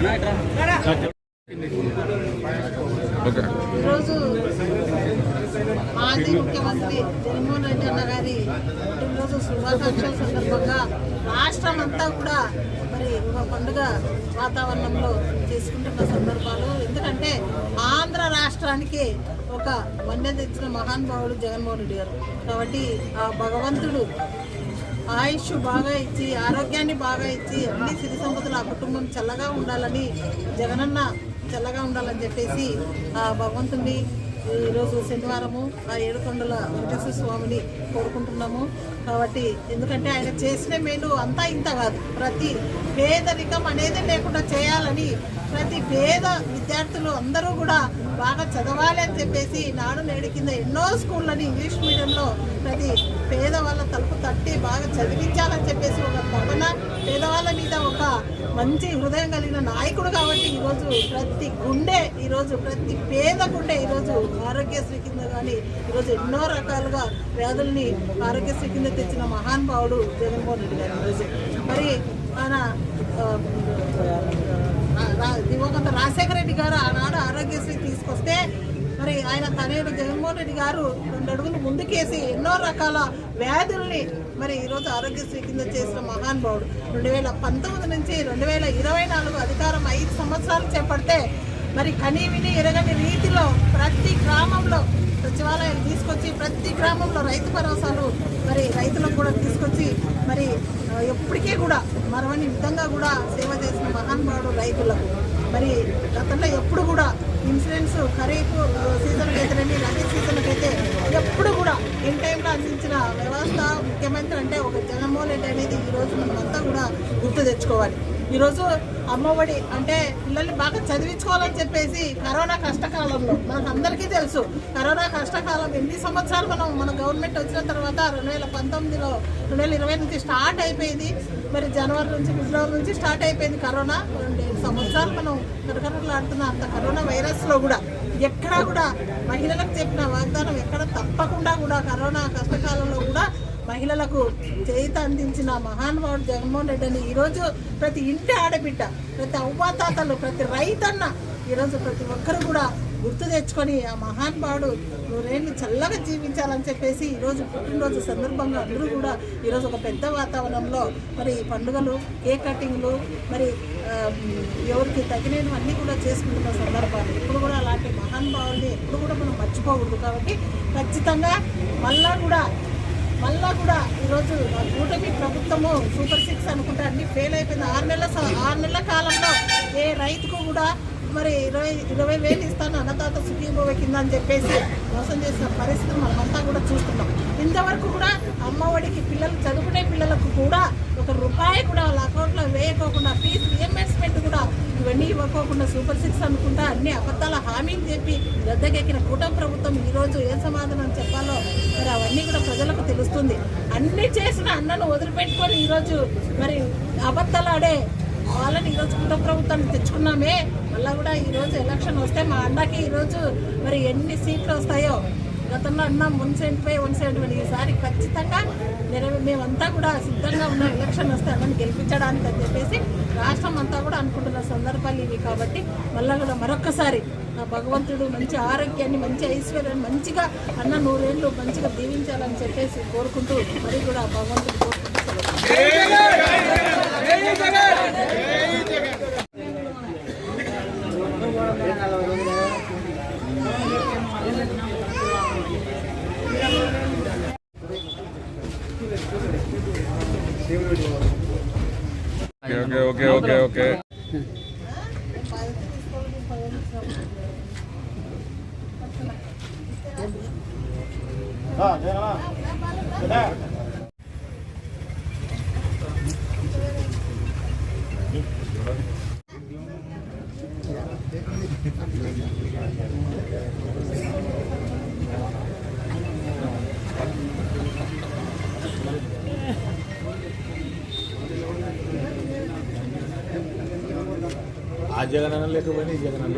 Right, right. ముఖ్యమంత్రి జగన్మోహన్ రెడ్డి అన్న గారి పుట్టినరోజు శుభాకాంక్షల సందర్భంగా రాష్ట్రం అంతా కూడా మరి ఒక పండుగ వాతావరణంలో చేసుకుంటున్న సందర్భాలు. ఎందుకంటే ఆంధ్ర రాష్ట్రానికి ఒక వన్య తెచ్చిన మహానుభావుడు జగన్మోహన్ రెడ్డి గారు. కాబట్టి ఆ భగవంతుడు ఆయుష్ బాగా ఇచ్చి ఆరోగ్యాన్ని బాగా ఇచ్చి అన్ని సిరి సంపదలు ఆ కుటుంబం చల్లగా ఉండాలని జగనన్న చల్లగా ఉండాలని చెప్పేసి ఆ భగవంతుడిని ఈరోజు శనివారము ఆ ఏడుకొండల వెంకటేశ్వర స్వామిని కోరుకుంటున్నాము. కాబట్టి ఎందుకంటే ఆయన చేసిన మేలు అంతా ఇంత కాదు. ప్రతి పేదరికం అనేది లేకుండా చేయాలని ప్రతి పేద విద్యార్థులు అందరూ కూడా బాగా చదవాలి అని చెప్పేసి నాడు నేడు కింద ఎన్నో స్కూళ్ళని ఇంగ్లీష్ మీడియంలో ప్రతి పేదవాళ్ళ తలుపు తట్టి బాగా చదివించాలని చెప్పేసి ఒక తపన పేదవాళ్ళ మీద ఒక మంచి హృదయం కలిగిన నాయకుడు కాబట్టి ఈరోజు ప్రతి గుండె ఈరోజు ప్రతి పేద గుండె ఈరోజు ఆరోగ్యశ్రీ కింద కానీ ఈరోజు ఎన్నో రకాలుగా వ్యాధుల్ని ఆరోగ్యశ్రీ కింద తెచ్చిన మహానుభావుడు జగన్మోహన్ రెడ్డి గారు ఈరోజు. మరి ఆయన దివంగత రాజశేఖర రెడ్డి గారు ఆనాడు ఆరోగ్యశ్రీ తీసుకొస్తే మరి ఆయన తనయుడు జగన్మోహన్ రెడ్డి గారు రెండు అడుగులు ముందుకేసి ఎన్నో రకాల వ్యాధుల్ని మరి ఈరోజు ఆరోగ్యశ్రీ కింద చేసిన మహానుభావుడు రెండు వేల పంతొమ్మిది నుంచి రెండు వేల ఇరవై నాలుగు అధికారం ఐదు సంవత్సరాలు చేపడితే మరి కనీవిని ఎరగని రీతిలో ప్రతి గ్రామంలో సచివాలయాలు తీసుకొచ్చి ప్రతి గ్రామంలో రైతు భరోసాలు మరి రైతులకు కూడా తీసుకొచ్చి మరి ఎప్పటికీ కూడా మరవని విధంగా కూడా సేవ చేసిన మహానుభావుడు రైతులకు. మరి గతంలో ఎప్పుడు కూడా ఇన్సూరెన్స్ ఖరీఫ్ సీజన్కి అయితేనేమి రబీ సీజన్కి అయితే ఎప్పుడు కూడా ఇన్ టైంలో అందించిన వ్యవస్థ ముఖ్యమంత్రి అంటే ఒక జగన్మోహన్ రెడ్డి అనేది ఈరోజు మనమంతా కూడా గుర్తు తెచ్చుకోవాలి. ఈరోజు అమ్మఒడి అంటే పిల్లల్ని బాగా చదివించుకోవాలని చెప్పేసి కరోనా కష్టకాలంలో మనకు అందరికీ తెలుసు కరోనా కష్టకాలం ఎన్ని సంవత్సరాలు మనం మన గవర్నమెంట్ వచ్చిన తర్వాత రెండు వేల పంతొమ్మిదిలో రెండు వేల ఇరవై నుంచి స్టార్ట్ అయిపోయింది. మరి జనవరి నుంచి ఫిబ్రవరి నుంచి స్టార్ట్ అయిపోయింది కరోనా. రెండు సంవత్సరాలు మనం కరకరలాడుతున్న అంత కరోనా వైరస్లో కూడా ఎక్కడా కూడా మహిళలకు చెప్పిన వాగ్దానం ఎక్కడ తప్పకుండా కూడా కరోనా కష్టకాలంలో కూడా మహిళలకు చేయిత అందించిన మహానుభావుడు జగన్మోహన్ రెడ్డి అని ఈరోజు ప్రతి ఇంటి ఆడబిడ్డ ప్రతి అవ్వాతాతలు ప్రతి రైతన్న ఈరోజు ప్రతి ఒక్కరు కూడా గుర్తు తెచ్చుకొని ఆ మహానుభావుడు నూరేళ్ళు చల్లగా జీవించాలని చెప్పేసి ఈరోజు పుట్టినరోజు సందర్భంగా అందరూ కూడా ఈరోజు ఒక పెద్ద వాతావరణంలో మరి ఈ పండుగలు కేక్ కటింగ్లు మరి ఎవరికి తగినవన్నీ కూడా చేసుకుంటున్న సందర్భాలు. ఇప్పుడు కూడా అలాంటి మహానుభావుల్ని ఎప్పుడు కూడా మనం మర్చిపోకూడదు కాబట్టి ఖచ్చితంగా మళ్ళా కూడా మళ్ళా కూడా ఈరోజు కూటమి ప్రభుత్వము సూపర్ సిక్స్ అనుకుంటే అన్ని ఫెయిల్ అయిపోయింది. ఆరు నెలల స- ఆరు నెలల కాలంలో ఏ రైతుకు కూడా మరి ఇరవై ఇరవై వేలు ఇస్తాను అన్నదాత సుఖీభవ కింద అని చెప్పేసి మోసం చేసిన పరిస్థితి మనమంతా కూడా చూస్తున్నాం. ఇంతవరకు కూడా అమ్మఒడికి పిల్లలు చదువుకునే పిల్లలకు కూడా ఒక రూపాయి కూడా వాళ్ళ అకౌంట్లో వేయకోకుండా ఫీజు రియంబర్స్మెంట్ కూడా ఇవ్వకోకుండా సూపర్ సిక్స్ అనుకుంటా అన్ని అబద్ధాల హామీలు చెప్పి గద్దెకెక్కిన కూటమి ప్రభుత్వం ఈరోజు ఏ సమాధానం చెప్పాలో మరి అవన్నీ కూడా ప్రజలకు తెలుస్తుంది. అన్ని చేసిన అన్నను వదిలిపెట్టుకొని ఈరోజు మరి అబద్ధాలాడే వాళ్ళని ఈరోజు కుటుంబ ప్రభుత్వాన్ని తెచ్చుకున్నామే. మళ్ళీ కూడా ఈరోజు ఎలక్షన్ వస్తే మా అన్నకి ఈరోజు మరి ఎన్ని సీట్లు వస్తాయో గతంలో అన్నాం one seventy five one seventy one ఈసారి ఖచ్చితంగా నెరవే మేమంతా కూడా సిద్ధంగా ఉన్న ఎలక్షన్ వస్తే అన్నని గెలిపించడానికి అని చెప్పేసి రాష్ట్రం అంతా కూడా అనుకుంటున్న సందర్భాలు ఇవి కాబట్టి మళ్ళీ కూడా మరొక్కసారి భగవంతుడు మంచి ఆరోగ్యాన్ని మంచి ఐశ్వర్యాన్ని మంచిగా అన్న నూరేళ్ళు మంచిగా దీవించాలని చెప్పేసి కోరుకుంటూ మరి కూడా భగవంతుడు కోరుకుంటూ ఓకే ఓకే ఓకే ఓకే. ఆ జగన్ అన్న లేకపోయినా ఈ జగన్ అన్న